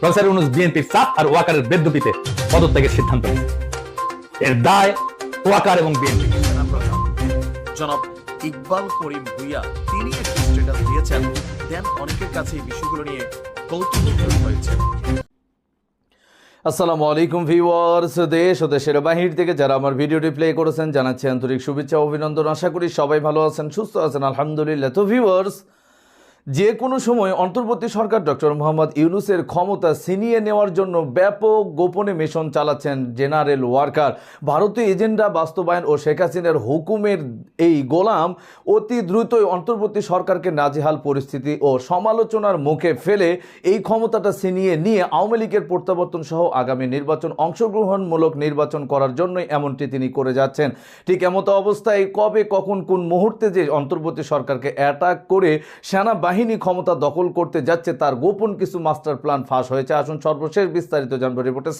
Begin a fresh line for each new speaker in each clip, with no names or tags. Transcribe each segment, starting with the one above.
Professor Yunus বিএনপির সাফ আর ওয়াকারের বেদ্যুপিতে পদত্যাগের সিদ্ধান্ত। এর দায় ওয়াকার এবং বিএনপি।
জনাব ইকবাল করিম ভুইয়া তিনি একটি স্ট্যাটাস দিয়েছেন। দেন অনেকের কাছে এই বিষয়গুলো নিয়ে কৌতূহল হয়েছে।
আসসালামু আলাইকুম ভিউয়ার্স দেশ ও দেশের বাহির থেকে যারা আমার ভিডিওটি প্লে করেছেন জানাচ্ছি আন্তরিক শুভেচ্ছা অভিনন্দন। আশা করি সবাই ভালো আছেন সুস্থ আছেন আলহামদুলিল্লাহ। তো ভিউয়ার্স যে কোনো সময় অন্তর্বর্তী সরকার ডক্টর মোহাম্মদ ইউনুসের ক্ষমতা ছিনিয়ে নেওয়ার জন্য ব্যাপক গোপনে মিশন চালাচ্ছেন জেনারেল ওয়ার্কার। ভারতীয় এজেন্ডা বাস্তবায়ন ও শেখ হাসিনার হুকুমের এই গোলাম অতি দ্রুতই অন্তর্বর্তী সরকারকে নাজেহাল পরিস্থিতি ও সমালোচনার মুখে ফেলে এই ক্ষমতাটা ছিনিয়ে নিয়ে আওয়ামী লীগের প্রত্যাবর্তন সহ আগামী নির্বাচন অংশগ্রহণমূলক নির্বাচন করার জন্যই এমনটি তিনি করে যাচ্ছেন। ঠিক এমতো অবস্থায় কবে, কখন, কোন মুহূর্তে যে অন্তর্বর্তী সরকারকে অ্যাটাক করে সেনাবাহিনী ক্ষমতা দখল করতে যাচ্ছে, তার গোপন কিছু মাস্টার প্ল্যান ফাঁস হয়েছে। আসুন সর্বশেষ বিস্তারিত জানব রিপোর্টে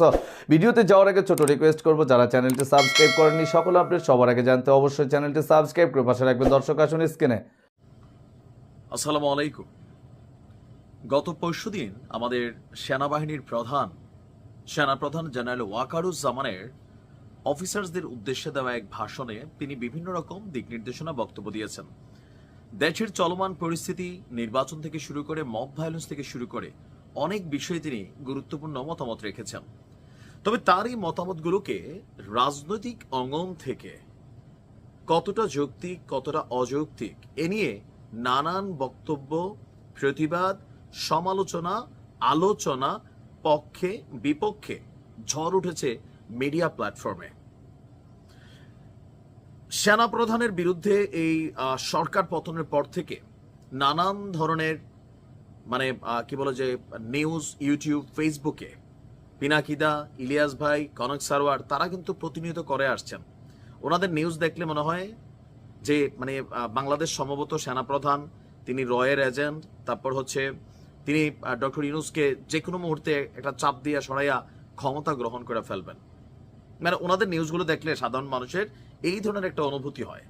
ভিডিওতে যাওয়ার আগে ছোট রিকোয়েস্ট করব, যারা চ্যানেলটি সাবস্ক্রাইব করেনি সকল আপডেট সবার আগে জানতে অবশ্যই চ্যানেলটি সাবস্ক্রাইব করে পাশে রাখবেন। দর্শক, আসুন স্ক্রিনে
আসসালামু আলাইকুম। গত পরশু দিন আমাদের সেনাবাহিনীর প্রধান, সেনাপ্রধান জেনারেল ওয়াকারুজ্জামানের অফিসার্সদের উদ্দেশ্যে দেওয়া এক ভাষণে তিনি বিভিন্ন রকম দিক নির্দেশনা বক্তব্য দিয়েছেন। দেশের চলমান পরিস্থিতি, নির্বাচন থেকে শুরু করে মব ভায়োলেন্স থেকে শুরু করে অনেক বিষয়ে তিনি গুরুত্বপূর্ণ মতামত রেখেছেন। তবে তার এই মতামতগুলোকে রাজনৈতিক অঙ্গন থেকে কতটা যৌক্তিক, কতটা অযৌক্তিক, এ নিয়ে নানান বক্তব্য, প্রতিবাদ, সমালোচনা, আলোচনা পক্ষে বিপক্ষে ঝড় উঠেছে মিডিয়া প্ল্যাটফর্মে। সেনাপ্রধানের বিরুদ্ধে এই সরকার পতনের পর থেকে নানান ধরনের মানে কি বলে যে নিউজ ইউটিউব ফেসবুকে পিনাকিদা, ইলিয়াস ভাই, কনক সারওয়ার তারা কিন্তু প্রতিনিয়ত করে আসছেন। ওনাদের নিউজ দেখলে মনে হয় যে মানে বাংলাদেশ সম্ভবত সেনাপ্রধান, তিনি রয়ের এজেন্ট তারপর হচ্ছে তিনি ডক্টর ইউনুসকে যে কোনো মুহূর্তে একটা চাপ দিয়ে সরাইয়া ক্ষমতা গ্রহণ করে ফেলবেন। মানে ওনাদের নিউজগুলো দেখলে সাধারণ মানুষের এই ধরনের একটা অনুভূতি হয়।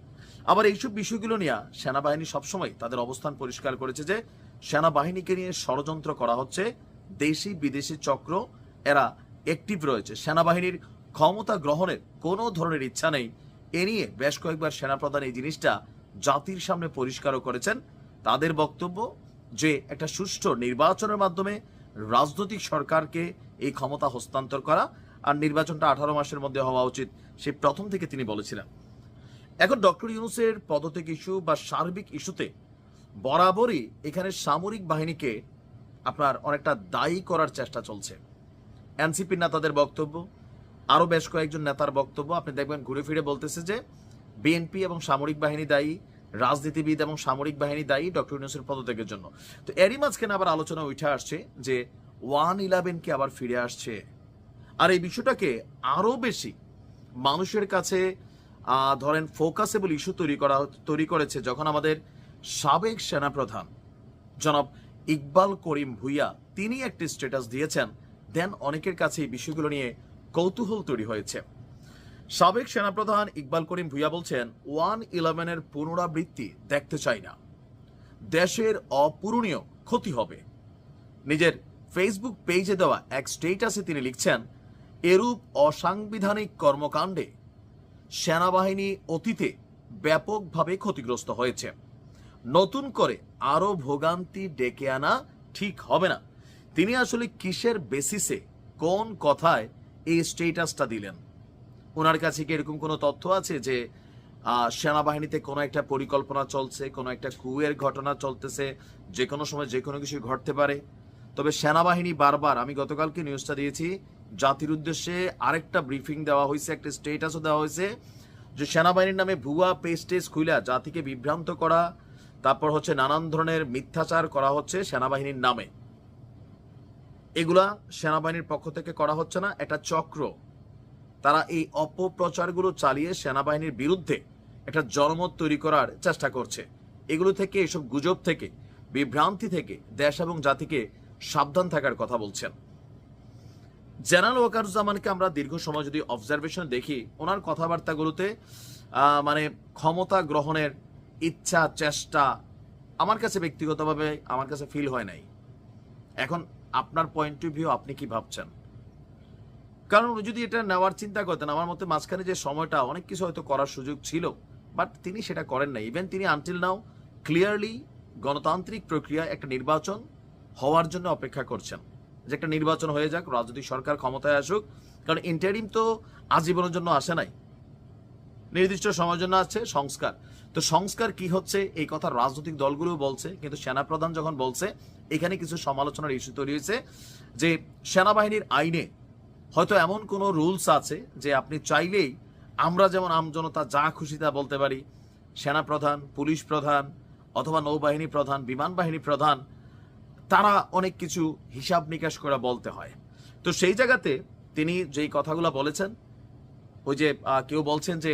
আবার এইসব বিষয়গুলো নিয়ে সেনাবাহিনী সবসময় তাদের অবস্থান পরিষ্কার করেছে যে, সেনাবাহিনীকে নিয়ে ষড়যন্ত্র করা হচ্ছে, দেশি বিদেশি চক্র, এরা অ্যাক্টিভ রয়েছে। সেনাবাহিনীর ক্ষমতা গ্রহণের কোনো ধরনের ইচ্ছা নেই। এ নিয়ে বেশ কয়েকবার সেনাপ্রধান এই জিনিসটা জাতির সামনে পরিষ্কারও করেছেন। তাদের বক্তব্য যে, একটা সুষ্ঠু নির্বাচনের মাধ্যমে রাজনৈতিক সরকারকে এই ক্ষমতা হস্তান্তর করা আর নির্বাচনটা আঠারো মাসের মধ্যে হওয়া উচিত সেই প্রথম থেকে তিনি বলেছিলেন। এখন ডক্টর ইউনুসের পদত্যাগ ইস্যু বা সার্বিক ইস্যুতে বরাবরই এখানে সামরিক বাহিনীকে আপনার অনেকটা দায়ী করার চেষ্টা চলছে। এনসিপির নেতাদের বক্তব্য, আরও বেশ কয়েকজন নেতার বক্তব্য, আপনি দেখবেন ঘুরে ফিরে বলতেছে যে বিএনপি এবং সামরিক বাহিনী দায়ী, রাজনীতিবিদ এবং সামরিক বাহিনী দায়ী ডক্টর ইউনুসের পদত্যাগের জন্য। তো এরই মাঝখানে আবার আলোচনা উঠে আসছে যে ওয়ান ইলেভেনকে আবার ফিরে আসছে। আর এই বিষয়টাকে আরও বেশি মানুষের কাছে ধরেন ফোকাসেবল ইস্যু তৈরি করা, তৈরি করেছে যখন আমাদের সাবেক সেনাপ্রধান জনাব ইকবাল করিম ভুইয়া তিনি একটি স্ট্যাটাস দিয়েছেন দেন অনেকের কাছে এই বিষয়গুলো নিয়ে কৌতূহল তৈরি হয়েছে। সাবেক সেনাপ্রধান ইকবাল করিম ভুইয়া বলছেন ওয়ান ইলেভেনের পুনরাবৃত্তি দেখতে চাই না। দেশের অপূরণীয় ক্ষতি হবে। নিজের ফেসবুক পেজে দেওয়া এক স্টেটাসে তিনি লিখছেন এরূপ অসাংবিধানিক কর্মকাণ্ডে সেনাবাহিনী অতীতে ব্যাপকভাবে ক্ষতিগ্রস্ত হয়েছে। নতুন করে আরও ভোগান্তি ডেকে আনা ঠিক হবে না। তিনি আসলে কিসের বেসিসে কোন কথায় এই স্টেটাসটা দিলেন? ওনার কাছে কি এরকম কোনো তথ্য আছে যে সেনাবাহিনীতে কোনো একটা পরিকল্পনা চলছে, কোনো একটা কুয়ের ঘটনা চলতেছে যে কোনো সময় যে কোনো কিছু ঘটতে পারে? তবে সেনাবাহিনী বারবার, আমি গতকালকে নিউজটা দিয়েছি জাতির উদ্দেশ্যে আরেকটা ব্রিফিং দেওয়া হয়েছে, একটা স্টেটাসও দেওয়া হয়েছে, যে সেনাবাহিনীর নামে ভুয়া পেস্টেজ খুইলা জাতিকে বিভ্রান্ত করা, তারপর হচ্ছে নানান ধরনের মিথ্যাচার করা হচ্ছে সেনাবাহিনীর নামে। এগুলা সেনাবাহিনীর পক্ষ থেকে করা হচ্ছে না, একটা চক্র। তারা এই অপপ্রচারগুলো চালিয়ে সেনাবাহিনীর বিরুদ্ধে একটা জনমত তৈরি করার চেষ্টা করছে। এগুলো থেকে, এসব গুজব থেকে, বিভ্রান্তি থেকে দেশ এবং জাতিকে সাবধান থাকার কথা বলছেন। জেনারেল ওয়াকারুজ্জামানকে আমরা দীর্ঘ সময় যদি অবজারভেশন দেখি, ওনার কথাবার্তাগুলোতে মানে ক্ষমতা গ্রহণের ইচ্ছা, চেষ্টা আমার কাছে ব্যক্তিগতভাবে আমার কাছে ফিল হয় নাই। এখন আপনার পয়েন্ট অফ ভিউ আপনি কি ভাবছেন? কারণ যদি এটা নেওয়ার চিন্তা করতেন, আমার মতে মাঝখানে যে সময়টা অনেক কিছু হয়তো করার সুযোগ ছিল বাট তিনি সেটা করেন না ইভেন তিনি আনটিল নাও ক্লিয়ারলি গণতান্ত্রিক প্রক্রিয়া একটা নির্বাচন হওয়ার জন্য অপেক্ষা করছেন। যে একটা নির্বাচন হয়ে যাক, রাজনৈতিক সরকার ক্ষমতায় আসুক। কারণ ইন্টারিম তো আজীবনের জন্য আসে নাই। নির্দিষ্ট সময়ের জন্য আছে, সংস্কার। তো সংস্কার কি হচ্ছে? এই কথা রাজনৈতিক দলগুলো বলছে, কিন্তু সেনাপ্রধান যখন বলছে, এখানে কিছু সমালোচনার ইস্যু তৈরি হয়েছে যে সেনাবাহিনীর আইনে হয়তো এমন কোনো রুলস আছে যে আপনি চাইলেই আমরা যেমন আমজনতা যা খুশি তা বলতে পারি, সেনাপ্রধান, পুলিশ প্রধান, অথবা নৌবাহিনী প্রধান, বিমান বাহিনী প্রধান তারা অনেক কিছু হিসাব নিকাশ করে বলতে হয়। তো সেই জায়গাতে তিনি যেই কথাগুলো বলেছেন, ওই যে কেউ বলছেন যে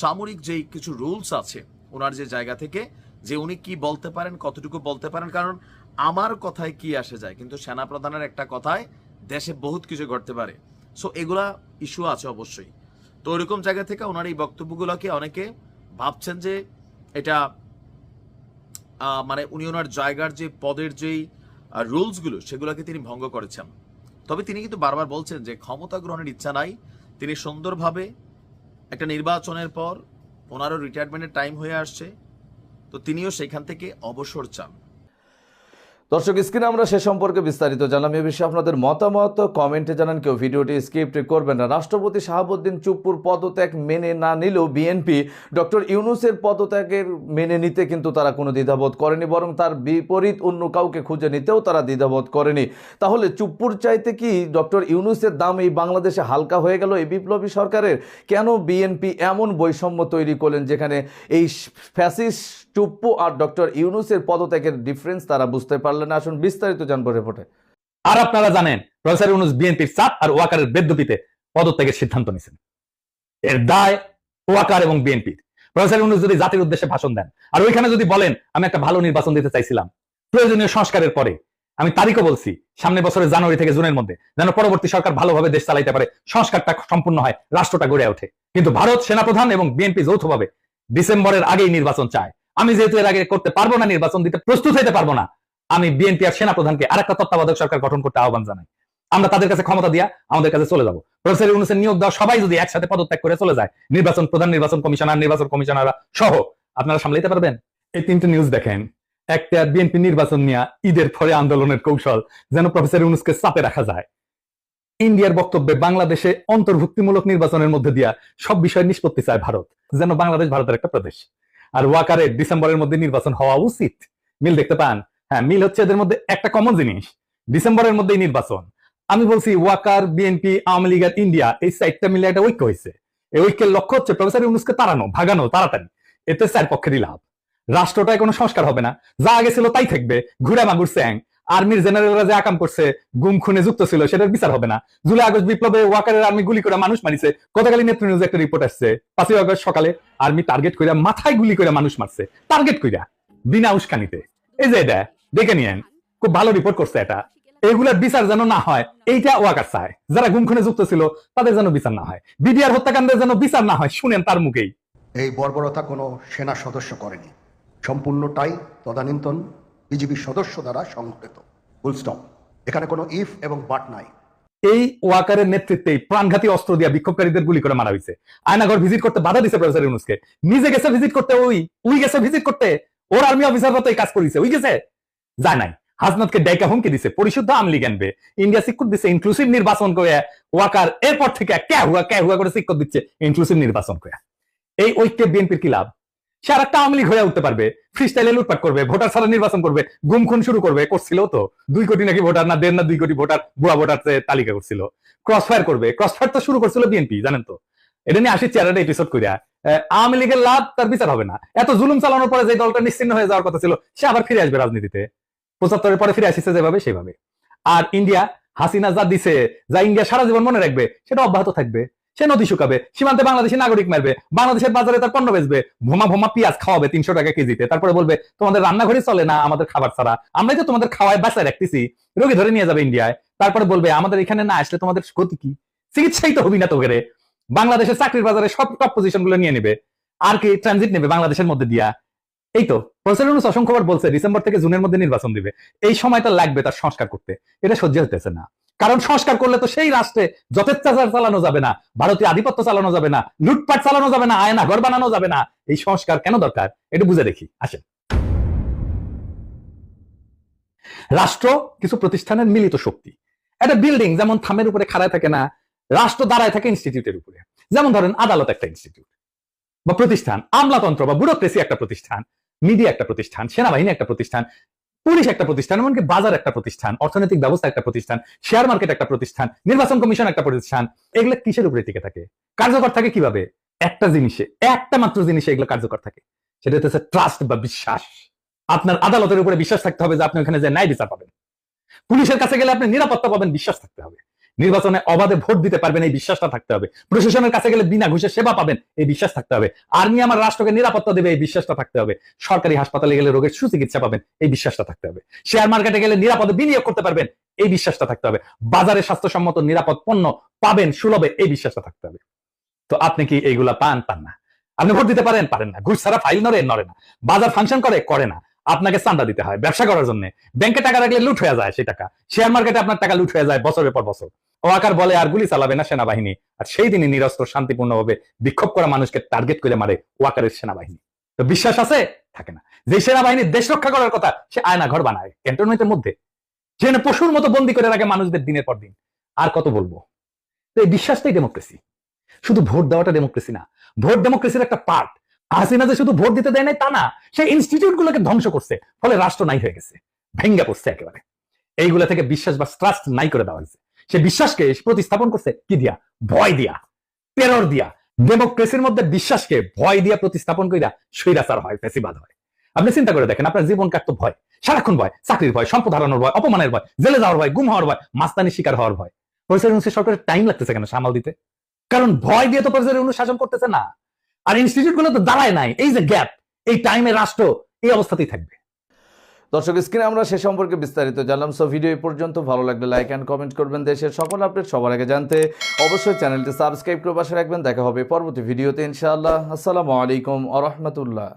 সামরিক যেই কিছু রুলস আছে ওনার যে জায়গা থেকে, যে উনি কি বলতে পারেন, কতটুকু বলতে পারেন, কারণ আমার কথায় কি আসে যায়, কিন্তু সেনাপ্রধানের একটা কথায় দেশে বহুত কিছু ঘটতে পারে। সো এগুলা ইস্যু আছে অবশ্যই। তো ওইরকম জায়গা থেকে ওনার এই বক্তব্যগুলোকে অনেকে ভাবছেন যে, এটা মানে উনি ওনার জায়গার যে পদের যেই রুলসগুলো, সেগুলোকে তিনি ভঙ্গ করেছেন। তবে তিনি কিন্তু বারবার বলছেন যে ক্ষমতা গ্রহণের ইচ্ছা নাই। তিনি সুন্দরভাবে একটা নির্বাচনের পর ওনারও রিটায়ারমেন্টের টাইম হয়ে আসছে। তো তিনিও সেখান থেকে অবসর চান।
দর্শক, স্ক্রিনে আমরা সে সম্পর্কে বিস্তারিত জানলাম। এ বিষয়ে আপনাদের মতামত, কমেন্টে জানান কেউ। ভিডিওটি স্কিপ করবেন না। রাষ্ট্রপতি শাহাবুদ্দিন চুপ্পুর পদত্যাগ মেনে না নিলেও বিএনপি ডক্টর ইউনুসের পদত্যাগের মেনে নিতে কিন্তু তারা কোনো দ্বিধাবোধ করেনি, বরং তার বিপরীত অন্য কাউকে খুঁজে নিতেও তারা দ্বিধাবোধ করেনি। তাহলে চুপ্পুর চাইতে কি ডক্টর ইউনুসের দাম এই বাংলাদেশে হালকা হয়ে গেল এই বিপ্লবী সরকারের? কেন বিএনপি এমন বৈষম্য তৈরি করলেন যেখানে এই ফ্যাসিস চুপ্পু আর ডক্টর ইউনুসের পদত্যাগের ডিফারেন্স তারা বুঝতে পারলেন না। আসুন বিস্তারিত জানব রিপোর্টে
আর আপনারা জানেন, প্রফেসর ইউনুস বিএনপির চাপ আর ওয়াকারের বেদ্যপিতে পদত্যাগের সিদ্ধান্ত নিয়েছেন। এর দায় ওয়াকার এবং বিএনপির। প্রফেসর ইউনুস যদি জাতির উদ্দেশ্যে ভাষণ দেন, আর ওইখানে যদি বলেন, আমি একটা ভালো নির্বাচন দিতে চাইছিলাম। প্রয়োজনীয় সংস্কারের পরে আমি তারিখও বলছি সামনের বছরের জানুয়ারি থেকে জুনের মধ্যে, যেন পরবর্তী সরকার ভালোভাবে দেশ চালাইতে পারে, সংস্কারটা সম্পূর্ণ হয়, রাষ্ট্রটা গড়ে ওঠে। কিন্তু ভারত সেনাপ্রধান এবং বিএনপি যৌথভাবে ডিসেম্বরের আগেই নির্বাচন চায়। আমি যেহেতু এর আগে করতে পারব না, নির্বাচন দিতে প্রস্তুত হতে পারব না, আমি বিএনপি আর সেনাপ্রধানকে আরেকটা তত্ত্বাবধায়ক সরকার গঠন করতে আহ্বান জানাই। আমরা তাদের কাছে ক্ষমতা দিয়া আমাদের কাছে চলে যাব। প্রফেসর ইউনুসের নিয়োগ দেওয়া সবাই যদি একসাথে পদত্যাগ করে চলে যায়, নির্বাচন প্রধান, নির্বাচন কমিশনার নির্বাচন কমিশনার সহ, আপনারা সামলাইতে পারবেন? এই তিনটে নিউজ দেখেন। একটা বিএনপি নির্বাচন নিয়ে ঈদের পরে আন্দোলনের কৌশল যেন প্রফেসর ইউনুসকে চাপে রাখা যায়। ইন্ডিয়ার বক্তব্যে বাংলাদেশে অন্তর্ভুক্তিমূলক নির্বাচনের মধ্যে দিয়া সব বিষয় নিষ্পত্তি চায় ভারত, যেন বাংলাদেশ ভারতের একটা প্রদেশ। আর ওয়াকারের ডিসেম্বরের মধ্যে নির্বাচন হওয়া উচিত। মিল, দেখতে পান? হ্যাঁ মিল হচ্ছে এদের মধ্যে একটা কমন জিনিস। ডিসেম্বরের মধ্যেই নির্বাচন। আমি বলছি ওয়াকার, বিএনপি, আওয়ামী লীগ আর ইন্ডিয়া, এই সাইডটা মিলে একটা ঐক্য হয়েছে। এই ঐক্যের লক্ষ্য হচ্ছে প্রফেসর ইউনুসকে তাড়ানো, ভাগানো, তাড়াতাড়ি। এতে স্যার পক্ষেরই লাভ। রাষ্ট্রটায় কোনো সংস্কার হবে না। যা আগে ছিল তাই থাকবে। ঘুরে মাগুর স্যাং। আর্মির জেনারেলরা যে আকাম করছে, গুম খুনে যুক্ত ছিল, সেটার বিচার হবে না। জুলাই আগস্ট বিপ্লবে ওয়াকারের আর্মি গুলি করে মানুষ মারিছে। গতকালই নেত্র নিউজে একটা রিপোর্ট আসছে। পাঁচই আগস্ট সকালে আর্মি টার্গেট কইরা মাথায় গুলি করে মানুষ মারছে। টার্গেট কইরা, বিনা উস্কানিতে। এই যে এটা, দেখে নিয়েন, খুব ভালো রিপোর্ট করছে এটা। এগুলার বিচার যেন না হয়, এইটা ওয়াকার চায়। যারা গুম খুনে যুক্ত ছিল, তাদের যেন বিচার না হয়। বিডিআর হত্যাকাণ্ডের যেন বিচার না হয়, শুনেন তার মুখেই।
এই বর্বরতা কোনো সেনা সদস্য করেনি। সম্পূর্ণটাই তদানীন্তন বিজিবির সদস্য দ্বারা সংঘটিত ফুল স্টপ এখানে কোনো ইফ এবং বাট নাই।
এই ওয়াকারের নেতৃত্বে প্রাণঘাতী অস্ত্র দিয়া বিক্ষোভকারীদের গুলি করে মারা হয়েছে আয়নাঘর ভিজিট করতে বাধা দিছে প্রফেসর ইউনুসকে। নিজে গেছে ভিজিট করতে ওই, উই গেছে ভিজিট করতে। ওর আর্মি অফিসার মতো এই কাজ করেছে ওই গেছে? যায় নাই। হাজনাতকে ডাইকা হুমকি দিছে, পরিশুদ্ধ আমলি জ্ঞানবে ইন্ডিয়া সিকুর দিছে ইনক্লুসিভ নির্বাচন করে ওয়াকার এরপর থেকে কে হুয়া কে হুয়া করে সিকুর দিচ্ছে ইনক্লুসিভ নির্বাচন করে এই ঐক্যে বিএনপির কি লাভ? সে আর একটা আওয়ামী লীগ হয়ে উঠতে পারবে। ফ্রি স্টাইলে লুটপাট করবে, ভোটার ছাড়া নির্বাচন করবে, গুম খুন শুরু করবে, করছিল তো? দুই কোটি নাকি ভোটার না দেড় না দুই কোটি ভোটার, বুড়া ভোটার তালিকা করছিল। ক্রস ফায়ার করবে ক্রস ফায়ার তো শুরু করছিল বিএনপি জানেন তো? এটা নিয়ে আসি চেয়ারটা এপিসোড করিয়া আওয়ামী লীগের লাভ তার বিচার হবে না। এত জুলুম চালানোর পরে যে দলটা নিশ্চিন্ন হয়ে যাওয়ার কথা ছিল, সে আবার ফিরে আসবে রাজনীতিতে। পঁচাত্তরের পরে ফিরে আসিছে যেভাবে, সেভাবে। আর ইন্ডিয়া, হাসিনা যা দিছে, যা ইন্ডিয়া সারা জীবন মনে রাখবে, সেটা অব্যাহত থাকবে। সে নদী শুকাবে, সীমান্তে বাংলাদেশি নাগরিক মারবে বাংলাদেশের বাজারে তার পণ্য বেচবে, ভোমা ভোমা পেঁয়াজ খাওয়াবে তিনশো টাকা কেজিতে। তারপরে বলবে, তোমাদের রান্নাঘরে চলে না আমাদের খাবার ছাড়া? আমরাই তো তোমাদের খাওয়ায় বাঁচায় রাখতেছি। রোগী ধরে নিয়ে যাবে ইন্ডিয়ায়। তারপরে বলবে, আমাদের এখানে না আসলে তোমাদের ক্ষতি কি? চিকিৎসাই তো হবি না তোকে বাংলাদেশের চাকরির বাজারে সব টপ পজিশনগুলো নিয়ে নেবে। আর কি ট্রানজিট নেবে বাংলাদেশের মধ্যে দিয়া? এই তো প্রফেসর অসংখ্যবার বলছে, ডিসেম্বর থেকে জুনের মধ্যে নির্বাচন দিবে। এই সময়টা লাগবে তার সংস্কার করতে। এটা সহ্য হতেছে না। কারণ সংস্কার করলে তো সেই রাষ্ট্রে যথেচ্ছাচার চালানো যাবে না ভারতীয় আধিপত্য চালানো যাবে না, লুটপাট চালানো যাবে না, আয়না ঘর বানানো যাবে না, এই সংস্কার কেন দরকার? এটা বুঝে দেখি, আসেন। রাষ্ট্র কিছু প্রতিষ্ঠানের মিলিত শক্তি। একটা বিল্ডিং যেমন থামের উপরে খাড়ায় থাকে না, রাষ্ট্র দাঁড়ায় থাকে ইনস্টিটিউটের উপরে। যেমন ধরেন আদালত একটা ইনস্টিটিউট বা প্রতিষ্ঠান, আমলাতন্ত্র বা ব্যুরোক্রেসি একটা প্রতিষ্ঠান মিডিয়া একটা প্রতিষ্ঠান, সেনাবাহিনী একটা প্রতিষ্ঠান পুলিশ একটা প্রতিষ্ঠান, এমনকি বাজার একটা প্রতিষ্ঠান, অর্থনৈতিক ব্যবস্থা একটা প্রতিষ্ঠান শেয়ার মার্কেট একটা প্রতিষ্ঠান, নির্বাচন কমিশন একটা প্রতিষ্ঠান, এগুলো কিসের উপরে টিকে থাকে? কার্যকর থাকে কীভাবে? একটা জিনিসে, একটা মাত্র জিনিসে এগুলো কার্যকর থাকে। সেটা হচ্ছে ট্রাস্ট বা বিশ্বাস। আপনার আদালতের উপরে বিশ্বাস থাকতে হবে যে আপনি ওখানে যে ন্যায় বিচার পাবেন। পুলিশের কাছে গেলে আপনি নিরাপত্তা পাবেন, বিশ্বাস থাকতে হবে। নির্বাচনে অবাধে ভোট দিতে পারবেন, এই বিশ্বাসটা থাকতে হবে। প্রশাসনের কাছে গেলে বিনা ঘুষে সেবা পাবেন, এই বিশ্বাস থাকতে হবে। আর্মি আমার রাষ্ট্রকে নিরাপত্তা দেবে, এই বিশ্বাসটা থাকতে হবে। সরকারি হাসপাতালে গেলে রোগের সুচিকিৎসা পাবেন, এই বিশ্বাসটা থাকতে হবে। শেয়ার মার্কেটে গেলে নিরাপদে বিনিয়োগ করতে পারবেন, এই বিশ্বাসটা থাকতে হবে। বাজারে স্বাস্থ্যসম্মত নিরাপদ পণ্য পাবেন সুলভে, এই বিশ্বাসটা থাকতে হবে। তো আপনি কি এইগুলা পান? পান না। আপনি ভোট দিতে পারেন? পারেন না। ঘুষ ছাড়া ফাইল নড়ে নড়ে না। বাজার ফাংশন করে করে না। আপনাকে চান্দা দিতে হয় ব্যবসা করার জন্য। ব্যাংকে টাকা রাখলে লুট হয়ে যায় সেই টাকা। শেয়ার মার্কেটে আপনার টাকা লুট হয়ে যায় বছরের পর বছর। ওয়াকার বলে, আর গুলি চালাবে না সেনাবাহিনী। আর সেই দিনই নিরস্ত্র, শান্তিপূর্ণভাবে বিক্ষোভ করা মানুষকে টার্গেট করে মারে ওয়াকারের সেনাবাহিনী। তো বিশ্বাস আছে? থাকে না। যে সেনাবাহিনী দেশ রক্ষা করার কথা সে আয়না ঘর বানায় ক্যান্টনমেন্টের মধ্যে। সেখানে পশুর মতো বন্দি করে রাখে মানুষদের দিনের পর দিন। আর কত বলব? তো এই বিশ্বাসটাই ডেমোক্রেসি শুধু ভোট দেওয়াটা ডেমোক্রেসি না। ভোট ডেমোক্রেসির একটা পার্ট হাসিনা যে শুধু ভোট দিতে দেয় নাই, তা না, সেই ইনস্টিটিউট গুলোকে ধ্বংস করছে, ফলে রাষ্ট্র নাই হয়ে গেছে, ভেঙ্গা পড়ছে একেবারে। এইগুলা থেকে বিশ্বাস বা ট্রাস্ট নাই করে দেওয়া হয়েছে। সে বিশ্বাসকে প্রতিস্থাপন করছে কি দিয়া? ভয় দিয়া টেরর দিয়া। ডেমোক্রেসির মধ্যে বিশ্বাসকে ভয় দিয়া প্রতিস্থাপন কইরা স্বৈরাচার হয় ফেসিবাদ হয়। আপনি চিন্তা করে দেখেন, আপনার জীবন কাটতো ভয়, সারাক্ষণ ভয়, চাকরির ভয় সম্পদ হারানোর ভয়, অপমানের ভয়, জেলে যাওয়ার ভয়, গুম হওয়ার ভয় মাস্তানির শিকার হওয়ার ভয়। প্রফেসর সরকারের টাইম লাগতেছে কেন সামাল দিতে? কারণ ভয় দিয়ে তো ইউনুস শাসন করতেছে না। আর ইনস্টিটিউটগুলো তো দাঁড়ায় নাই। এই যে গ্যাপ এই টাইমে রাষ্ট্র এই অবস্থাতেই থাকবে।
দর্শক স্ক্রিনে আমরা সে সম্পর্কে বিস্তারিত জানলাম। সো ভিডিও এই পর্যন্ত ভালো লাগলে লাইক অ্যান্ড কমেন্ট করবেন। দেশের সকল আপডেট সবার আগে জানতে অবশ্যই চ্যানেলটি সাবস্ক্রাইব করে পাশে রাখবেন। দেখা হবে পরবর্তী ভিডিওতে ইনশাআল্লাহ। আসসালামু আলাইকুম আ রহমতুল্লাহ।